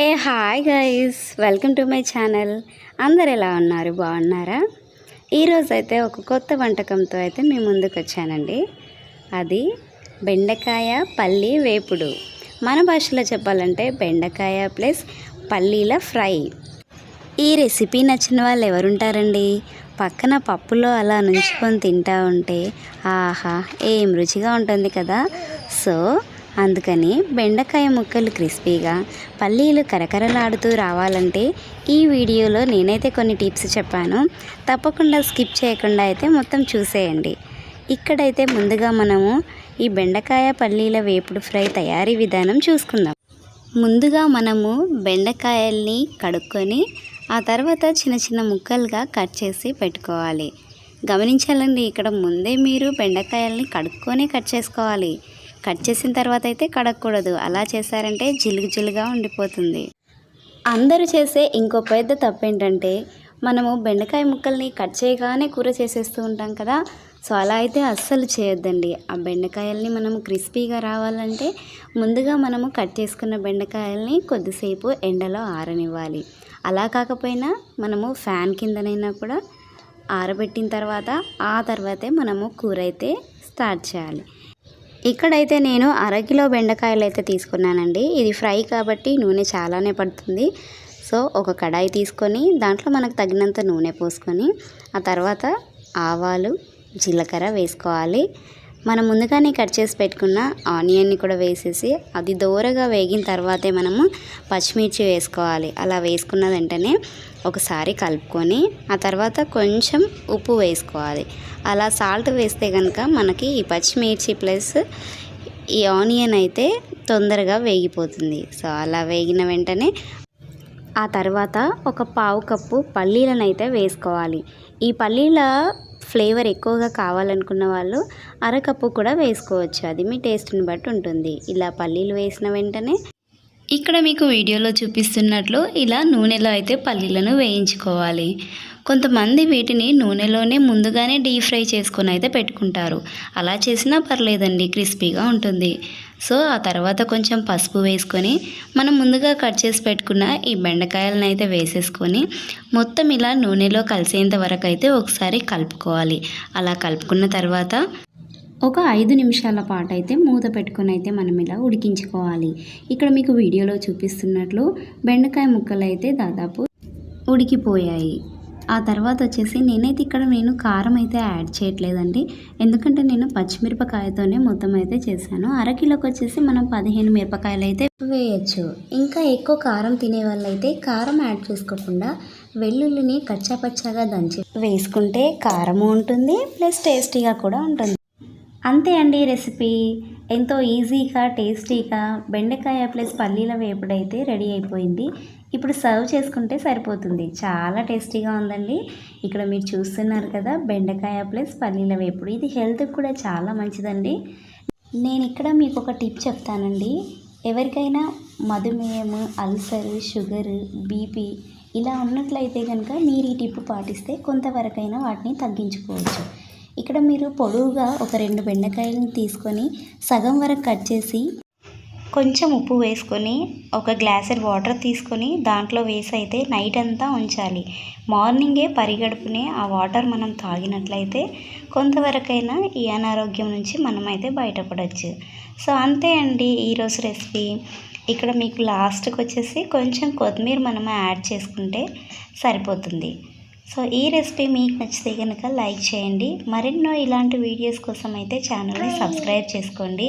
Hey hi guys. Welcome to my channel. అందరు ఎలా ఉన్నారు? బాగున్నారా? ఈరోజు అయితే ఒక కొత్త వంటకంతో అయితే మీ ముందుకు వచ్చానండి. అది బెండకాయ పల్లి వేపుడు. మన భాషలో చెప్పాలంటే బెండకాయ ప్లస్ పల్లీల ఫ్రై. ఈ రెసిపీ నచ్చిన వాళ్ళు ఎవరుంటారండి? పక్కన పప్పులో అలా నుంచుకొని తింటా ఉంటే ఆహా ఏం రుచిగా ఉంటుంది కదా. సో అందుకని బెండకాయ ముక్కలు క్రిస్పీగా పల్లీలు కరకరలాడుతూ రావాలంటే ఈ వీడియోలో నేనైతే కొన్ని టిప్స్ చెప్పాను. తప్పకుండా స్కిప్ చేయకుండా అయితే మొత్తం చూసేయండి. ఇక్కడైతే ముందుగా మనము ఈ బెండకాయ పల్లీల వేపుడు ఫ్రై తయారీ విధానం చూసుకుందాం. ముందుగా మనము బెండకాయల్ని కడుక్కొని ఆ తర్వాత చిన్న చిన్న ముక్కలుగా కట్ చేసి పెట్టుకోవాలి. గమనించాలండి ఇక్కడ ముందే మీరు బెండకాయల్ని కడుక్కొని కట్ చేసుకోవాలి. కట్ చేసిన తర్వాత అయితే కడగకూడదు. అలా చేశారంటే జిలుగు జిలుగా ఉండిపోతుంది. అందరూ చేసే ఇంకో పెద్ద తప్పు ఏంటంటే మనము బెండకాయ ముక్కల్ని కట్ చేయగానే కూర చేసేస్తూ ఉంటాం కదా. సో అలా అయితే అస్సలు చేయొద్దండి. ఆ బెండకాయల్ని మనము క్రిస్పీగా రావాలంటే ముందుగా మనము కట్ చేసుకున్న బెండకాయల్ని కొద్దిసేపు ఎండలో ఆరనివ్వాలి. అలా కాకపోయినా మనము ఫ్యాన్ కిందనైనా కూడా ఆరబెట్టిన తర్వాత ఆ తర్వాతే మనము కూర అయితే స్టార్ట్ చేయాలి. ఇక్కడైతే నేను అరకిలో బెండకాయలు అయితే తీసుకున్నానండి. ఇది ఫ్రై కాబట్టి నూనె చాలానే పడుతుంది. సో ఒక కడాయి తీసుకొని దాంట్లో మనకు తగినంత నూనె పోసుకొని ఆ తర్వాత ఆవాలు జీలకర్ర వేసుకోవాలి. మనం ముందుగానే కట్ చేసి పెట్టుకున్న ఆనియన్ని కూడా వేసేసి అది దోరగా వేగిన తర్వాతే మనము పచ్చిమిర్చి వేసుకోవాలి. అలా వేసుకున్న వెంటనే ఒకసారి కలుపుకొని ఆ తర్వాత కొంచెం ఉప్పు వేసుకోవాలి. అలా సాల్ట్ వేస్తే కనుక మనకి ఈ పచ్చిమిర్చి ప్లస్ ఈ ఆనియన్ అయితే తొందరగా వేగిపోతుంది. సో అలా వేగిన వెంటనే ఆ తర్వాత ఒక పావు కప్పు పల్లీలను అయితే వేసుకోవాలి. ఈ పల్లీల ఫ్లేవర్ ఎక్కువగా కావాలనుకున్న వాళ్ళు అరకప్పు కూడా వేసుకోవచ్చు. అది మీ టేస్ట్ని బట్టి ఉంటుంది. ఇలా పల్లీలు వేసిన వెంటనే ఇక్కడ మీకు వీడియోలో చూపిస్తున్నట్లు ఇలా నూనెలో అయితే పల్లీలను వేయించుకోవాలి. కొంతమంది వీటిని నూనెలోనే ముందుగానే డీప్ ఫ్రై చేసుకొని అయితే పెట్టుకుంటారు. అలా చేసినా పర్లేదండి క్రిస్పీగా ఉంటుంది. సో ఆ తర్వాత కొంచెం పసుపు వేసుకొని మనం ముందుగా కట్ చేసి పెట్టుకున్న ఈ బెండకాయలను అయితే వేసేసుకొని మొత్తం ఇలా నూనెలో కలిసేంత వరకు అయితే ఒకసారి కలుపుకోవాలి. అలా కలుపుకున్న తర్వాత ఒక ఐదు నిమిషాల పాటు అయితే మూత పెట్టుకొని అయితే మనం ఇలా ఉడికించుకోవాలి. ఇక్కడ మీకు వీడియోలో చూపిస్తున్నట్లు బెండకాయ ముక్కలు అయితే దాదాపు ఉడికిపోయాయి. ఆ తర్వాత వచ్చేసి నేనైతే ఇక్కడ నేను కారం అయితే యాడ్ చేయట్లేదండి. ఎందుకంటే నేను పచ్చిమిరపకాయతోనే మొత్తం అయితే చేశాను. అరకిలోకి వచ్చేసి మనం పదిహేను మిరపకాయలు అయితే వేయచ్చు. ఇంకా ఎక్కువ కారం తినే వాళ్ళైతే కారం యాడ్ చేసుకోకుండా వెల్లుల్లిని కచ్చాపచ్చాగా దంచి వేసుకుంటే కారము ఉంటుంది ప్లస్ టేస్టీగా కూడా ఉంటుంది. అంతే అండి రెసిపీ. ఎంతో ఈజీగా టేస్టీగా బెండకాయ ప్లస్ పల్లీల వేపుడైతే రెడీ అయిపోయింది. ఇప్పుడు సర్వ్ చేసుకుంటే సరిపోతుంది. చాలా టేస్టీగా ఉందండి. ఇక్కడ మీరు చూస్తున్నారు కదా బెండకాయ ప్లస్ పల్లీల వేపుడు. ఇది హెల్త్కి కూడా చాలా మంచిదండి. నేను ఇక్కడ మీకు ఒక టిప్ చెప్తానండి. ఎవరికైనా మధుమేహము అల్సర్ షుగర్ బీపీ ఇలా ఉన్నట్లయితే కనుక మీరు ఈ టిప్ పాటిస్తే కొంతవరకైనా వాటిని తగ్గించుకోవచ్చు. ఇక్కడ మీరు పొడవుగా ఒక రెండు బెండకాయలను తీసుకొని సగం వరకు కట్ చేసి కొంచెం ఉప్పు వేసుకొని ఒక గ్లాసెడ్ వాటర్ తీసుకొని దాంట్లో వేసి అయితే నైట్ అంతా ఉంచాలి. మార్నింగే పరిగడుపునే ఆ వాటర్ మనం తాగినట్లయితే కొంతవరకైనా ఈ అనారోగ్యం నుంచి మనమైతే బయటపడవచ్చు సో అంతే అండి ఈరోజు రెసిపీ. ఇక్కడ మీకు లాస్ట్కి వచ్చేసి కొంచెం కొత్తిమీర మనం యాడ్ చేసుకుంటే సరిపోతుంది. సో ఈ రెసిపీ మీకు నచ్చితే కనుక లైక్ చేయండి. మరెన్నో ఇలాంటి వీడియోస్ కోసం అయితే ఛానల్ని సబ్స్క్రైబ్ చేసుకోండి.